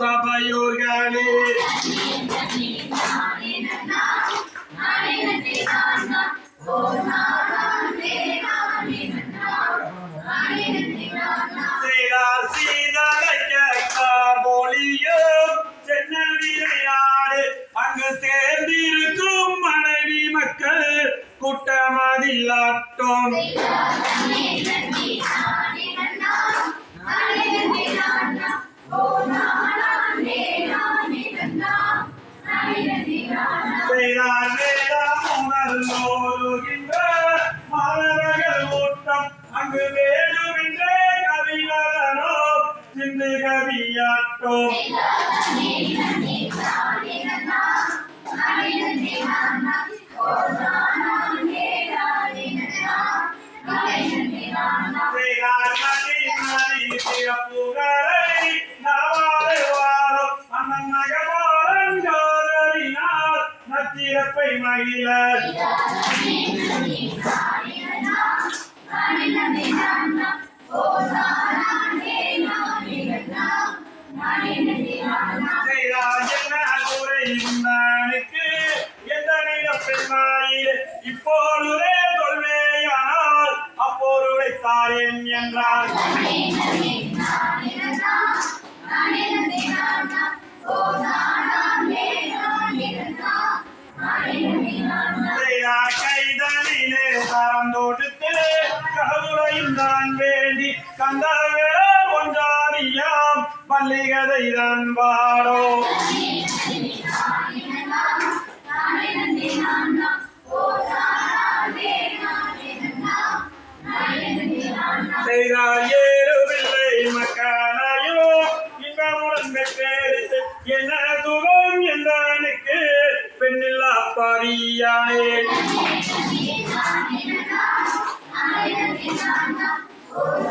சபையோர்களே. செய்தார் சீதழைக்கார் போலியும் சென்னல் அங்கு சேர்ந்திருக்கும் மனைவி மக்கள் செய்தார் வேதம் உணர்ந்தோருகின்ற மாணவர்கள் கூட்டம் அங்கு வேண்டுகின்ற கவிகளோ சிந்து கவியாட்டம் நில பெண்ணாயிலே இப்பொழுதே சொல்வேயானால் அப்பொருளை தாரேன் என்றார் செய்தார் வேண்டி கந்தவே ஒன்றாரியாம் மல்லிகதை தான் பாடோ செய்தார் ஏழு பிள்ளை மக்களையோ. இன்பமுடன் பெற்றெடுத்து என்ன சுகம் என்றனுக்கு பெண்ணில்லா பாரியானே. Holy